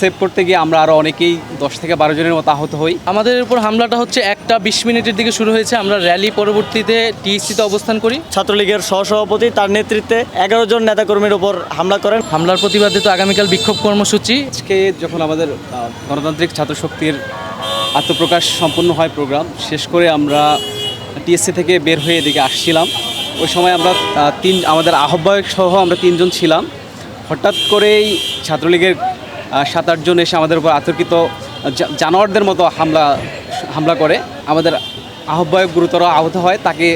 Save করতে গিয়ে আমরা আরও অনেকেই দশ থেকে বারো জনের মতো আহত হই। আমাদের উপর হামলাটা হচ্ছে একটা বিশ মিনিটের দিকে শুরু হয়েছে। আমরা র্যালি পরবর্তীতে টিএসসিতে অবস্থান করি। ছাত্রলীগের সহসভাপতি তার নেতৃত্বে এগারো জন নেতাকর্মীর উপর হামলা করেন। হামলার প্রতিবাদে তো আগামীকাল বিক্ষোভ কর্মসূচি। আজকে যখন আমাদের গণতান্ত্রিক ছাত্র শক্তির আত্মপ্রকাশ সম্পন্ন হয় প্রোগ্রাম শেষ করে আমরা টিএসসি থেকে বের হয়ে এদিকে আসছিলাম। ওই সময় আমরা তিন আমাদের আহ্বায়ক সহ আমরা তিনজন ছিলাম। হঠাৎ করেই ছাত্রলীগের সাত আটজন এসে আমাদের উপর আতর্কিত জানোয়ারদের মতো হামলা হামলা করে। আমাদের আহ্বায়ক গুরুতর আহত হয়, তাকে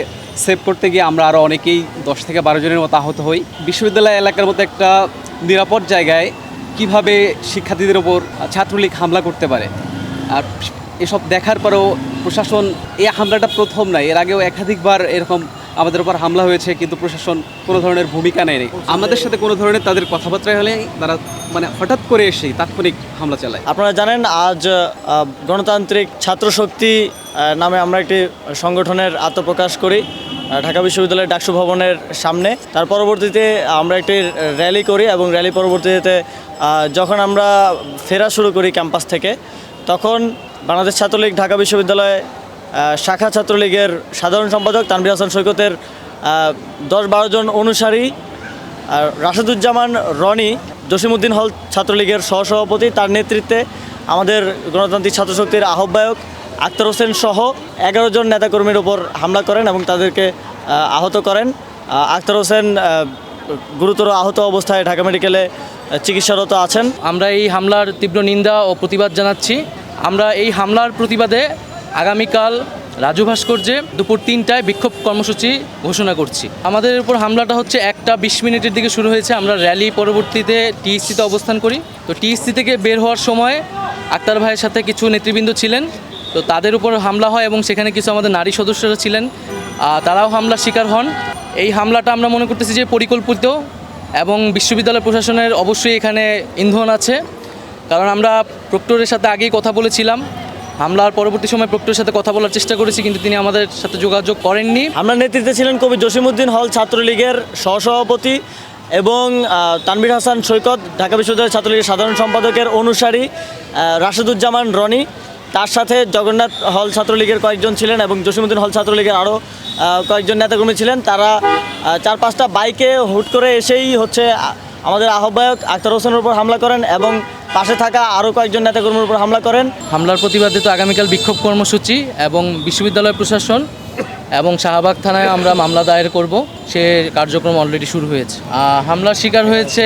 সেভ করতে গিয়ে আমরা আরও অনেকেই দশ থেকে বারো জনের মতো আহত হই। বিশ্ববিদ্যালয় এলাকার মতো একটা নিরাপদ জায়গায় কীভাবে শিক্ষার্থীদের ওপর ছাত্রলীগ হামলা করতে পারে? আর এসব দেখার পরেও প্রশাসন, এই হামলাটা প্রথম নয়, এর আগেও একাধিকবার এরকম আমাদের উপর হামলা হয়েছে, কিন্তু প্রশাসন কোনো ধরনের ভূমিকা নেয়নি। আমাদের সাথে কোনো ধরনের তাদের কথাবার্তা হলে তারা মানে হঠাৎ করে এসেই তাৎক্ষণিক হামলা চালায়। আপনারা জানেন, আজ গণতান্ত্রিক ছাত্র শক্তি নামে আমরা একটি সংগঠনের আত্মপ্রকাশ করি ঢাকা বিশ্ববিদ্যালয়ের ডাকসু ভবনের সামনে। তার পরবর্তীতে আমরা একটি র্যালি করি এবং র্যালি পরবর্তীতে যখন আমরা ফেরা শুরু করি ক্যাম্পাস থেকে, তখন বাংলাদেশ ছাত্রলীগ ঢাকা বিশ্ববিদ্যালয়ে শাখা ছাত্রলীগের সাধারণ সম্পাদক তানবির হাসান সৈকতের দশ বারো জন অনুসারী, আর রাশেদুজ্জামান রনি জসিমউদ্দিন হল ছাত্রলীগের সহসভাপতি। তার নেতৃত্বে আমাদের গণতান্ত্রিক ছাত্র শক্তির আহ্বায়ক আক্তার হোসেন সহ এগারো জন নেতাকর্মীর ওপর হামলা করেন এবং তাদেরকে আহত করেন। আক্তার হোসেন গুরুতর আহত অবস্থায় ঢাকা মেডিকেলে চিকিৎসারত আছেন। আমরা এই হামলার তীব্র নিন্দা ও প্রতিবাদ জানাচ্ছি। আমরা এই হামলার প্রতিবাদে আগামীকাল রাজু ভাস্কর্যে দুপুর তিনটায় বিক্ষোভ কর্মসূচি ঘোষণা করছি। আমাদের উপর হামলাটা হচ্ছে একটা বিশ মিনিটের দিকে শুরু হয়েছে। আমরা র্যালি পরবর্তীতে টিএসসিতে অবস্থান করি। তো টিএসসি থেকে বের হওয়ার সময় আক্তার ভাইয়ের সাথে কিছু নেতৃবৃন্দ ছিলেন। তো তাদের উপর হামলা হয় এবং সেখানে কিছু আমাদের নারী সদস্যরা ছিলেন। তারাও হামলার শিকার হন। এই হামলাটা আমরা মনে করতেছি যে পরিকল্পিত এবং বিশ্ববিদ্যালয় প্রশাসনের অবশ্যই এখানে ইন্ধন আছে। কারণ আমরা প্রক্টরের সাথে আগেই কথা বলেছিলাম। হামলার পরবর্তী সময় প্রক্টরের সাথে কথা বলার চেষ্টা করেছি কিন্তু তিনি আমাদের সাথে যোগাযোগ করেননি। আমরা নেতৃত্বে ছিলেন কবি জসিমউদ্দিন হল ছাত্রলীগের সহসভাপতি এবং আহ, তানভীর হাসান সৈকত ঢাকা বিশ্ববিদ্যালয় ছাত্রলীগের সাধারণ সম্পাদকের অনুসারী রাশেদুজ্জামান রনি। তার সাথে জগন্নাথ হল ছাত্রলীগের কয়েকজন ছিলেন এবং জসিমউদ্দিন হল ছাত্রলীগের আরও কয়েকজন নেতাকর্মী ছিলেন। তারা চার পাঁচটা বাইকে হুট করে এসেই হচ্ছে আমাদের আহ্বায়ক আক্তার হোসেনের উপর হামলা করেন এবং পাশে থাকা আরও কয়েকজন নেতাকর্মীর উপর হামলা করেন। হামলার প্রতিবাদে তো আগামীকাল বিক্ষোভ কর্মসূচি এবং বিশ্ববিদ্যালয় প্রশাসন এবং শাহবাগ থানায় আমরা মামলা দায়ের করব। সে কার্যক্রম অলরেডি শুরু হয়েছে। হামলার শিকার হয়েছে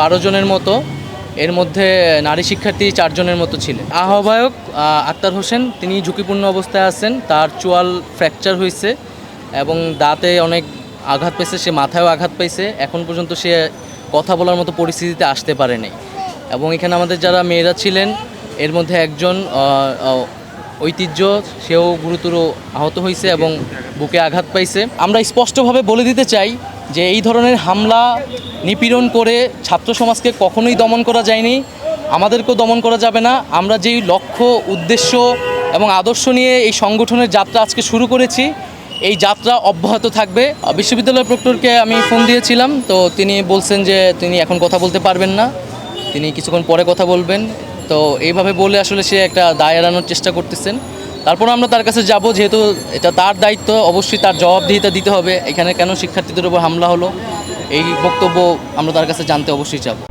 বারো জনের মতো। এর মধ্যে নারী শিক্ষার্থী চারজনের মতো ছিলেন। আহ্বায়ক আক্তার হোসেন, তিনি ঝুঁকিপূর্ণ অবস্থায় আছেন। তার চোয়াল ফ্র্যাকচার হয়েছে এবং দাঁতে অনেক আঘাত পেয়েছে। সে মাথায়ও আঘাত পেয়েছে। এখন পর্যন্ত সে কথা বলার মতো পরিস্থিতিতে আসতে পারেনি। এবং এখানে আমাদের যারা মেয়েরা ছিলেন, এর মধ্যে একজন ঐতিহ্য, সেও গুরুতর আহত হয়েছে এবং বুকে আঘাত পাইছে। আমরা স্পষ্টভাবে বলে দিতে চাই যে এই ধরনের হামলা নিপীড়ন করে ছাত্র সমাজকে কখনোই দমন করা যায়নি। আমাদেরকেও দমন করা যাবে না। আমরা যেই লক্ষ্য, উদ্দেশ্য এবং আদর্শ নিয়ে এই সংগঠনের যাত্রা আজকে শুরু করেছি, এই যাত্রা অব্যাহত থাকবে। বিশ্ববিদ্যালয় প্রক্টরকে আমি ফোন দিয়েছিলাম, তো তিনি বলছেন যে তিনি এখন কথা বলতে পারবেন না। তিনি কিছুক্ষণ পরে কথা বলবেন। তো এইভাবে বলে আসলে সে একটা দায় এড়ানোর চেষ্টা করতেছেন। তারপর আমরা তার কাছে যাব, যেহেতু এটা তার দায়িত্ব, অবশ্যই তার জবাবদিহিতা দিতে হবে। এখানে কেন শিক্ষার্থীদের উপর হামলা হলো? এই বক্তব্য আমরা তার কাছে জানতে অবশ্যই চাবো